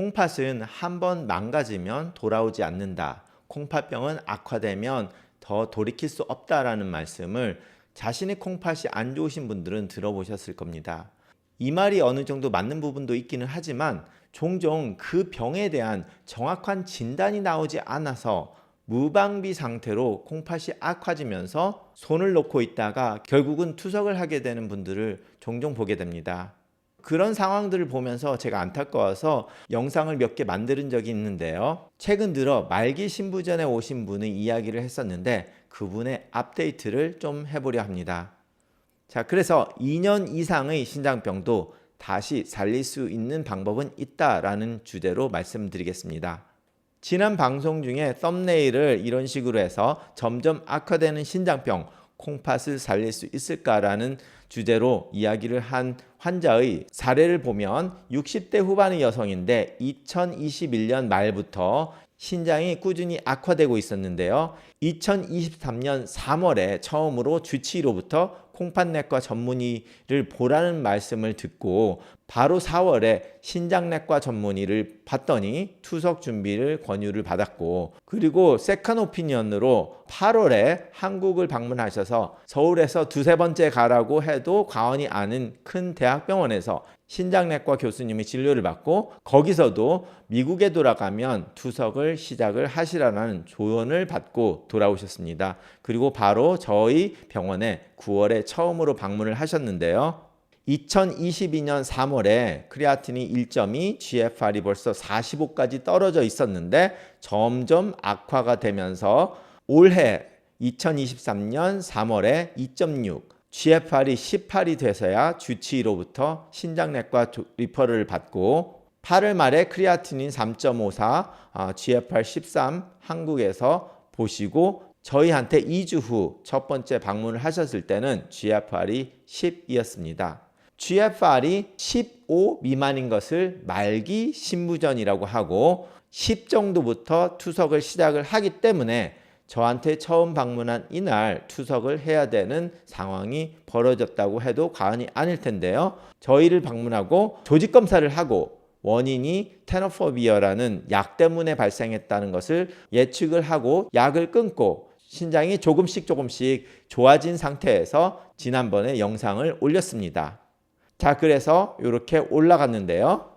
콩팥은 한 번 망가지면 돌아오지 않는다. 콩팥병은 악화되면 더 돌이킬 수 없다라는 말씀을 자신의 콩팥이 안 좋으신 분들은 들어보셨을 겁니다. 이 말이 어느 정도 맞는 부분도 있기는 하지만 종종 그 병에 대한 정확한 진단이 나오지 않아서 무방비 상태로 콩팥이 악화지면서 손을 놓고 있다가 결국은 투석을 하게 되는 분들을 종종 보게 됩니다. 그런 상황들을 보면서 제가 안타까워서 영상을 몇 개 만드는 적이 있는데요. 최근 들어 말기 신부전에 오신 분의 이야기를 했었는데 그분의 업데이트를 좀 해보려 합니다. 자, 그래서 2년 이상의 신장병도 다시 살릴 수 있는 방법은 있다라는 주제로 말씀드리겠습니다. 지난 방송 중에 썸네일을 이런 식으로 해서 점점 악화되는 신장병, 콩팥을 살릴 수 있을까라는 주제로 이야기를 한 환자의 사례를 보면 60대 후반의 여성인데 2021년 말부터 신장이 꾸준히 악화되고 있었는데요. 2023년 3월에 처음으로 주치의로부터 콩팥내과 전문의를 보라는 말씀을 듣고 바로 4월에 신장내과 전문의를 봤더니 투석 준비를 권유를 받았고 그리고 세컨 오피니언으로 8월에 한국을 방문하셔서 서울에서 두세 번째 가라고 해도 과언이 아닌 큰 대학병원에서 신장내과 교수님이 진료를 받고 거기서도 미국에 돌아가면 투석을 시작을 하시라는 조언을 받고 돌아오셨습니다. 그리고 바로 저희 병원에 9월에 처음으로 방문을 하셨는데요. 2022년 3월에 크리아틴이 1.2, GFR이 벌써 45까지 떨어져 있었는데 점점 악화가 되면서 올해 2023년 3월에 2.6, GFR이 18이 돼서야 주치의로부터 신장내과 리퍼를 받고 8월 말에 크리아티닌 3.54, 어, GFR 13 한국에서 보시고 저희한테 2주 후 첫 번째 방문을 하셨을 때는 GFR이 10이었습니다. GFR이 15 미만인 것을 말기 신부전이라고 하고 10 정도부터 투석을 시작을 하기 때문에 저한테 처음 방문한 이날 투석을 해야 되는 상황이 벌어졌다고 해도 과언이 아닐 텐데요. 저희를 방문하고 조직 검사를 하고 원인이 테너포비어라는 약 때문에 발생했다는 것을 예측을 하고 약을 끊고 신장이 조금씩 조금씩 좋아진 상태에서 지난번에 영상을 올렸습니다. 자, 그래서 이렇게 올라갔는데요.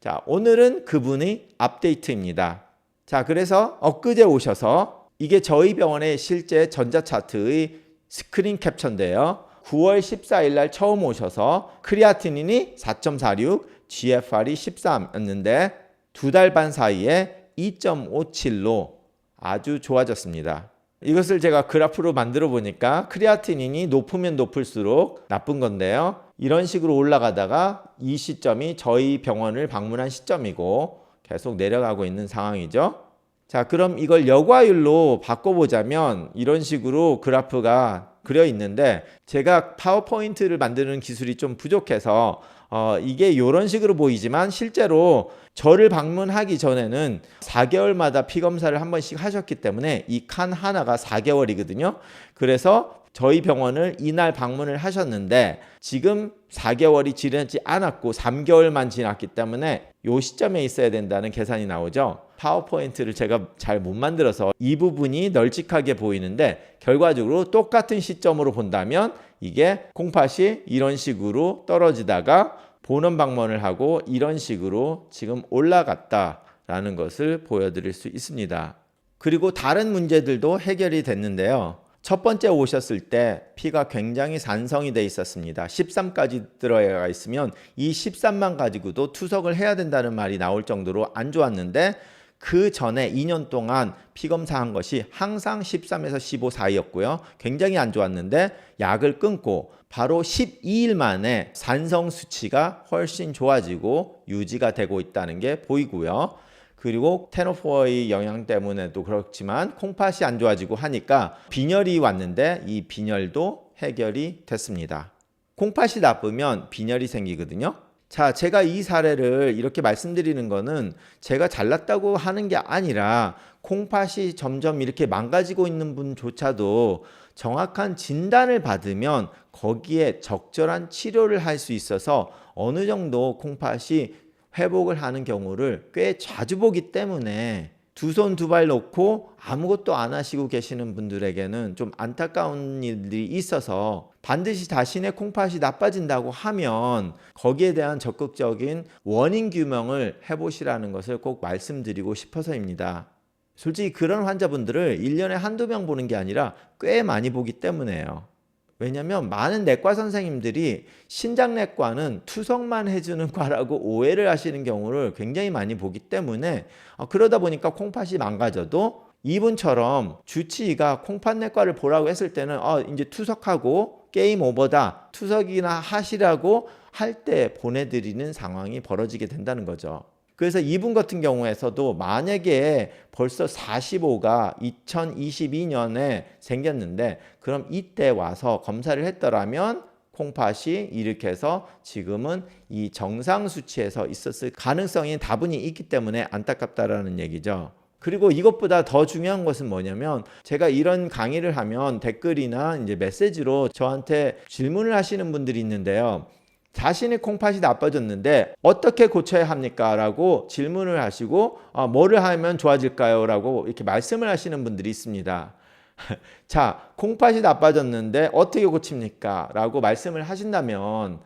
자, 오늘은 그분의 업데이트입니다. 자, 그래서 엊그제 오셔서 이게 저희 병원의 실제 전자차트의 스크린 캡처인데요. 9월 14일 날 처음 오셔서 크리아티닌이 4.46, GFR이 13였는데 두 달 반 사이에 2.57로 아주 좋아졌습니다. 이것을 제가 그래프로 만들어 보니까 크리아티닌이 높으면 높을수록 나쁜 건데요. 이런 식으로 올라가다가 이 시점이 저희 병원을 방문한 시점이고 계속 내려가고 있는 상황이죠. 자, 그럼 이걸 여과율로 바꿔보자면 이런 식으로 그래프가 그려 있는데 제가 파워포인트를 만드는 기술이 좀 부족해서 어, 이게 이런 식으로 보이지만 실제로 저를 방문하기 전에는 4개월마다 피 검사를 한 번씩 하셨기 때문에 이 칸 하나가 4개월이거든요. 그래서 저희 병원을 이날 방문을 하셨는데 지금 4개월이 지나지 않았고 3개월만 지났기 때문에 이 시점에 있어야 된다는 계산이 나오죠. 파워포인트를 제가 잘 못 만들어서 이 부분이 널찍하게 보이는데 결과적으로 똑같은 시점으로 본다면 이게 콩팥이 이런 식으로 떨어지다가 본원 방문을 하고 이런 식으로 지금 올라갔다라는 것을 보여드릴 수 있습니다. 그리고 다른 문제들도 해결이 됐는데요. 첫 번째 오셨을 때 피가 굉장히 산성이 돼 있었습니다. 13까지 들어가 있으면 이 13만 가지고도 투석을 해야 된다는 말이 나올 정도로 안 좋았는데 그 전에 2년 동안 피 검사한 것이 항상 13에서 15 사이였고요. 굉장히 안 좋았는데 약을 끊고 바로 12일 만에 산성 수치가 훨씬 좋아지고 유지가 되고 있다는 게 보이고요. 그리고 테노포의 영향 때문에도 그렇지만 콩팥이 안 좋아지고 하니까 빈혈이 왔는데 이 빈혈도 해결이 됐습니다. 콩팥이 나쁘면 빈혈이 생기거든요. 자, 제가 이 사례를 이렇게 말씀드리는 거는 제가 잘났다고 하는 게 아니라 콩팥이 점점 이렇게 망가지고 있는 분조차도 정확한 진단을 받으면 거기에 적절한 치료를 할 수 있어서 어느 정도 콩팥이 회복을 하는 경우를 꽤 자주 보기 때문에 두 손 두 발 놓고 아무것도 안 하시고 계시는 분들에게는 좀 안타까운 일들이 있어서 반드시 자신의 콩팥이 나빠진다고 하면 거기에 대한 적극적인 원인 규명을 해보시라는 것을 꼭 말씀드리고 싶어서입니다. 솔직히 그런 환자분들을 1년에 한두 명 보는 게 아니라 꽤 많이 보기 때문에요. 왜냐면 많은 내과 선생님들이 신장내과는 투석만 해주는 과라고 오해를 하시는 경우를 굉장히 많이 보기 때문에 어, 그러다 보니까 콩팥이 망가져도 이분처럼 주치의가 콩팥내과를 보라고 했을 때는 어, 이제 투석하고 게임 오버다 투석이나 하시라고 할 때 보내드리는 상황이 벌어지게 된다는 거죠. 그래서 이분 같은 경우에서도 만약에 벌써 45가 2022년에 생겼는데 그럼 이때 와서 검사를 했더라면 콩팥이 이렇게 해서 지금은 이 정상 수치에서 있었을 가능성이 다분히 있기 때문에 안타깝다라는 얘기죠. 그리고 이것보다 더 중요한 것은 뭐냐면 제가 이런 강의를 하면 댓글이나 이제 메시지로 저한테 질문을 하시는 분들이 있는데요. 자신의 콩팥이 나빠졌는데 어떻게 고쳐야 합니까? 라고 질문을 하시고 어, 뭐를 하면 좋아질까요? 라고 이렇게 말씀을 하시는 분들이 있습니다. 자, 콩팥이 나빠졌는데 어떻게 고칩니까? 라고 말씀을 하신다면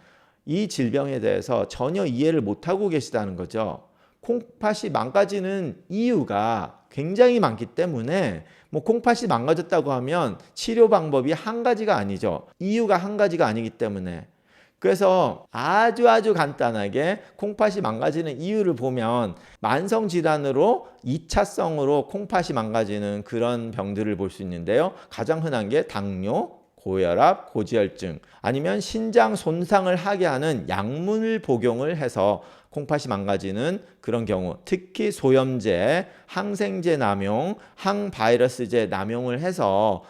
이 질병에 대해서 전혀 이해를 못하고 계시다는 거죠. 콩팥이 망가지는 이유가 굉장히 많기 때문에 뭐 콩팥이 망가졌다고 하면 치료 방법이 한 가지가 아니죠. 이유가 한 가지가 아니기 때문에 그래서 아주 아주 간단하게 콩팥이 망가지는 이유를 보면 만성 질환으로 2차성으로 콩팥이 망가지는 그런 병들을 볼 수 있는데요. 가장 흔한 게 당뇨, 고혈압, 고지혈증 아니면 신장 손상을 하게 하는 약물 복용을 해서 콩팥이 망가지는 그런 경우 특히 소염제, 항생제 남용, 항바이러스제 남용을 해서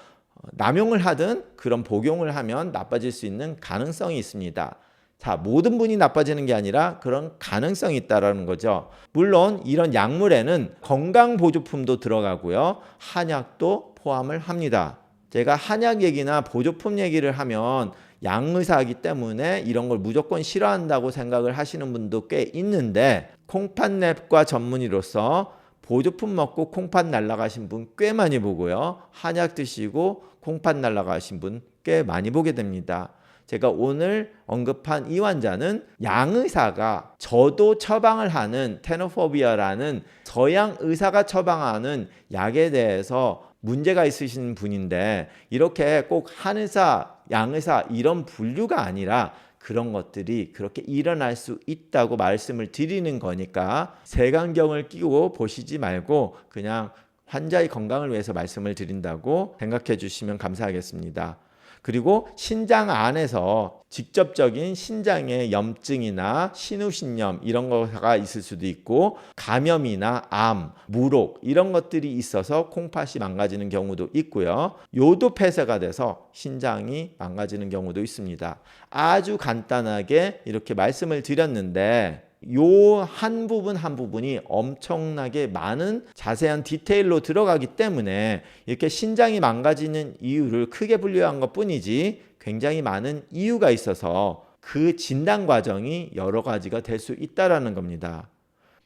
남용을 하든 그런 복용을 하면 나빠질 수 있는 가능성이 있습니다. 자, 모든 분이 나빠지는 게 아니라 그런 가능성이 있다라는 거죠. 물론 이런 약물에는 건강 보조품도 들어가고요. 한약도 포함을 합니다. 제가 한약 얘기나 보조품 얘기를 하면 양의사이기 때문에 이런 걸 무조건 싫어한다고 생각을 하시는 분도 꽤 있는데 콩팥랩과 전문의로서 보조품 먹고 콩팥 날라가신 분 꽤 많이 보고요. 한약 드시고 콩팥 날라가신 분 꽤 많이 보게 됩니다. 제가 오늘 언급한 이 환자는 양의사가 저도 처방을 하는 테노포비아라는 서양 의사가 처방하는 약에 대해서 문제가 있으신 분인데 이렇게 꼭 한의사, 양의사 이런 분류가 아니라 그런 것들이 그렇게 일어날 수 있다고 말씀을 드리는 거니까 색안경을 끼고 보시지 말고 그냥 환자의 건강을 위해서 말씀을 드린다고 생각해 주시면 감사하겠습니다. 그리고 신장 안에서 직접적인 신장의 염증이나 신우신염 이런 거가 있을 수도 있고 감염이나 암, 무록 이런 것들이 있어서 콩팥이 망가지는 경우도 있고요. 요도 폐쇄가 돼서 신장이 망가지는 경우도 있습니다. 아주 간단하게 이렇게 말씀을 드렸는데 요 한 부분 한 부분이 엄청나게 많은 자세한 디테일로 들어가기 때문에 이렇게 신장이 망가지는 이유를 크게 분류한 것 뿐이지 굉장히 많은 이유가 있어서 그 진단 과정이 여러 가지가 될 수 있다라는 겁니다.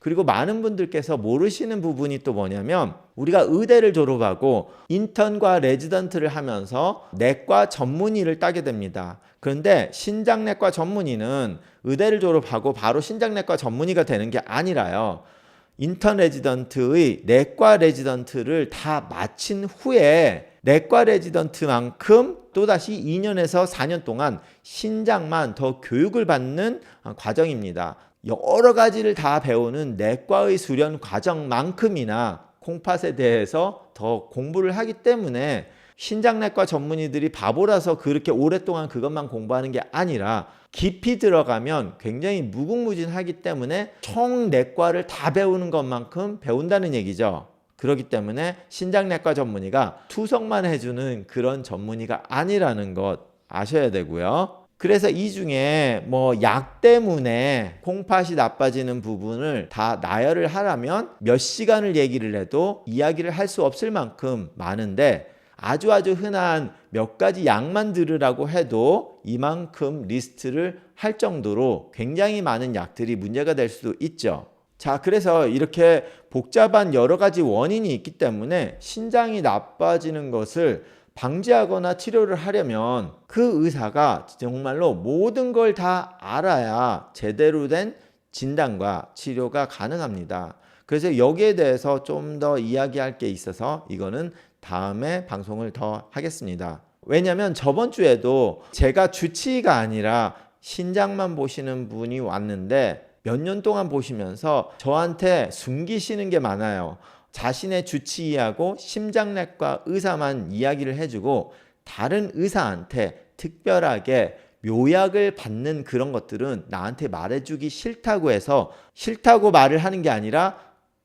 그리고 많은 분들께서 모르시는 부분이 또 뭐냐면 우리가 의대를 졸업하고 인턴과 레지던트를 하면서 내과 전문의를 따게 됩니다. 그런데 신장내과 전문의는 의대를 졸업하고 바로 신장내과 전문의가 되는 게 아니라요. 인턴 레지던트의 내과 레지던트를 다 마친 후에 내과 레지던트만큼 또다시 2년에서 4년 동안 신장만 더 교육을 받는 과정입니다. 여러 가지를 다 배우는 내과의 수련 과정만큼이나 콩팥에 대해서 더 공부를 하기 때문에 신장내과 전문의들이 바보라서 그렇게 오랫동안 그것만 공부하는 게 아니라 깊이 들어가면 굉장히 무궁무진하기 때문에 총 내과를 다 배우는 것만큼 배운다는 얘기죠. 그렇기 때문에 신장내과 전문의가 투석만 해주는 그런 전문의가 아니라는 것 아셔야 되고요. 그래서 이 중에 뭐 약 때문에 콩팥이 나빠지는 부분을 다 나열을 하려면 몇 시간을 얘기를 해도 이야기를 할 수 없을 만큼 많은데 아주 아주 흔한 몇 가지 약만 들으라고 해도 이만큼 리스트를 할 정도로 굉장히 많은 약들이 문제가 될 수도 있죠. 자, 그래서 이렇게 복잡한 여러 가지 원인이 있기 때문에 신장이 나빠지는 것을 방지하거나 치료를 하려면 그 의사가 정말로 모든 걸 다 알아야 제대로 된 진단과 치료가 가능합니다. 그래서 여기에 대해서 좀 더 이야기할 게 있어서 이거는 다음에 방송을 더 하겠습니다. 왜냐면 저번 주에도 제가 주치의가 아니라 신장만 보시는 분이 왔는데 몇 년 동안 보시면서 저한테 숨기시는 게 많아요. 자신의 주치의하고 심장내과 의사만 이야기를 해주고 다른 의사한테 특별하게 묘약을 받는 그런 것들은 나한테 말해주기 싫다고 해서 싫다고 말을 하는 게 아니라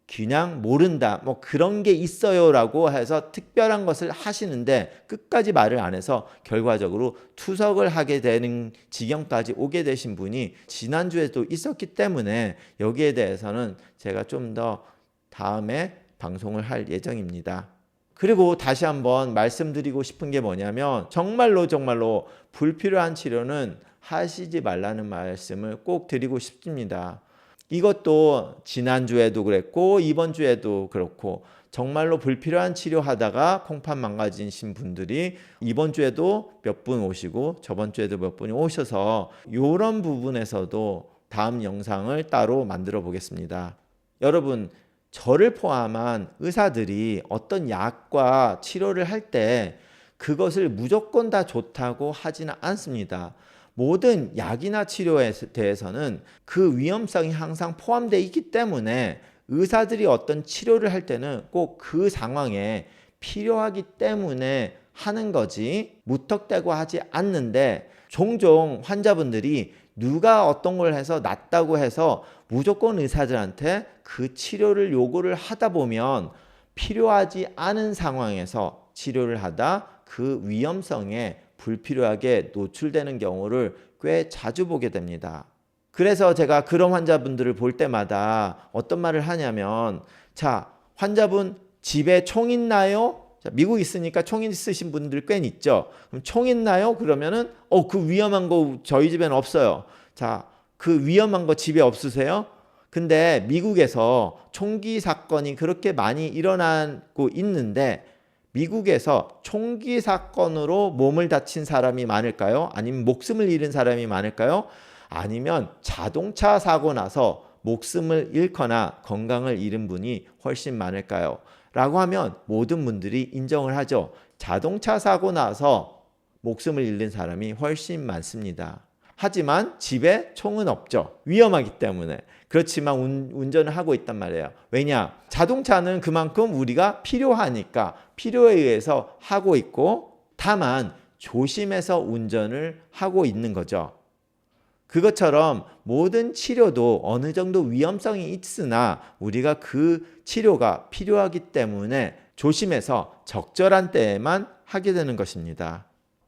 그냥 모른다 뭐 그런 게 있어요라고 해서 특별한 것을 하시는데 끝까지 말을 안 해서 결과적으로 투석을 하게 되는 지경까지 오게 되신 분이 지난주에도 있었기 때문에 여기에 대해서는 제가 좀 더 다음에 방송을 할 예정입니다. 그리고 다시 한번 말씀드리고 싶은 게 뭐냐면 정말로 정말로 불필요한 치료는 하시지 말라는 말씀을 꼭 드리고 싶습니다. 이것도 지난주에도 그랬고 이번 주에도 그렇고 정말로 불필요한 치료하다가 콩팥 망가지신 분들이 이번 주에도 몇 분 오시고 저번 주에도 몇 분이 오셔서 이런 부분에서도 다음 영상을 따로 만들어 보겠습니다. 여러분 저를 포함한 의사들이 어떤 약과 치료를 할 때 그것을 무조건 다 좋다고 하지는 않습니다. 모든 약이나 치료에 대해서는 그 위험성이 항상 포함되어 있기 때문에 의사들이 어떤 치료를 할 때는 꼭 그 상황에 필요하기 때문에 하는 거지 무턱대고 하지 않는데 종종 환자분들이 누가 어떤 걸 해서 낫다고 해서 무조건 의사들한테 그 치료를 요구를 하다 보면 필요하지 않은 상황에서 치료를 하다 그 위험성에 불필요하게 노출되는 경우를 꽤 자주 보게 됩니다. 그래서 제가 그런 환자분들을 볼 때마다 어떤 말을 하냐면 자, 환자분 집에 총 있나요? 자, 미국 있으니까 총 있으신 분들 꽤 있죠. 그럼 총 있나요? 그러면은 어, 그 위험한 거 저희 집에는 없어요. 자, 그 위험한 거 집에 없으세요? 근데 미국에서 총기 사건이 그렇게 많이 일어나고 있는데 미국에서 총기 사건으로 몸을 다친 사람이 많을까요? 아니면 목숨을 잃은 사람이 많을까요? 아니면 자동차 사고 나서 목숨을 잃거나 건강을 잃은 분이 훨씬 많을까요? 라고 하면 모든 분들이 인정을 하죠. 자동차 사고 나서 목숨을 잃는 사람이 훨씬 많습니다. 하지만 집에 총은 없죠. 위험하기 때문에. 그렇지만 운, 운전을 하고 있단 말이에요. 왜냐? 자동차는 그만큼 우리가 필요하니까 필요에 의해서 하고 있고 다만 조심해서 운전을 하고 있는 거죠. 그것처럼 모든 치료도 어느 정도 위험성이 있으나 우리가 그 치료가 필요하기 때문에 조심해서 적절한 때에만 하게 되는 것입니다.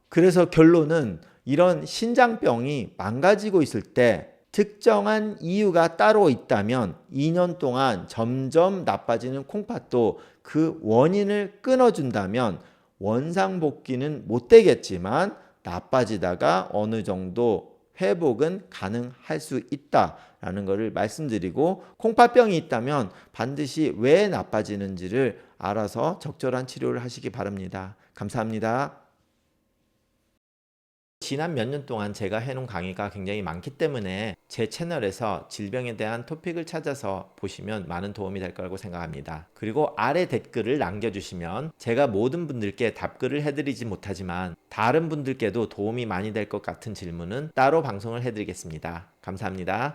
그래서 결론은 이런 신장병이 망가지고 있을 때 특정한 이유가 따로 있다면 2년 동안 점점 나빠지는 콩팥도 그 원인을 끊어준다면 원상복귀는 못 되겠지만 나빠지다가 어느 정도 회복은 가능할 수 있다라는 것을 말씀드리고 콩팥병이 있다면 반드시 왜 나빠지는지를 알아서 적절한 치료를 하시기 바랍니다. 감사합니다. 지난 몇 년 동안 제가 해놓은 강의가 굉장히 많기 때문에 제 채널에서 질병에 대한 토픽을 찾아서 보시면 많은 도움이 될 거라고 생각합니다. 그리고 아래 댓글을 남겨주시면 제가 모든 분들께 답글을 해드리지 못하지만 다른 분들께도 도움이 많이 될 것 같은 질문은 따로 방송을 해드리겠습니다. 감사합니다.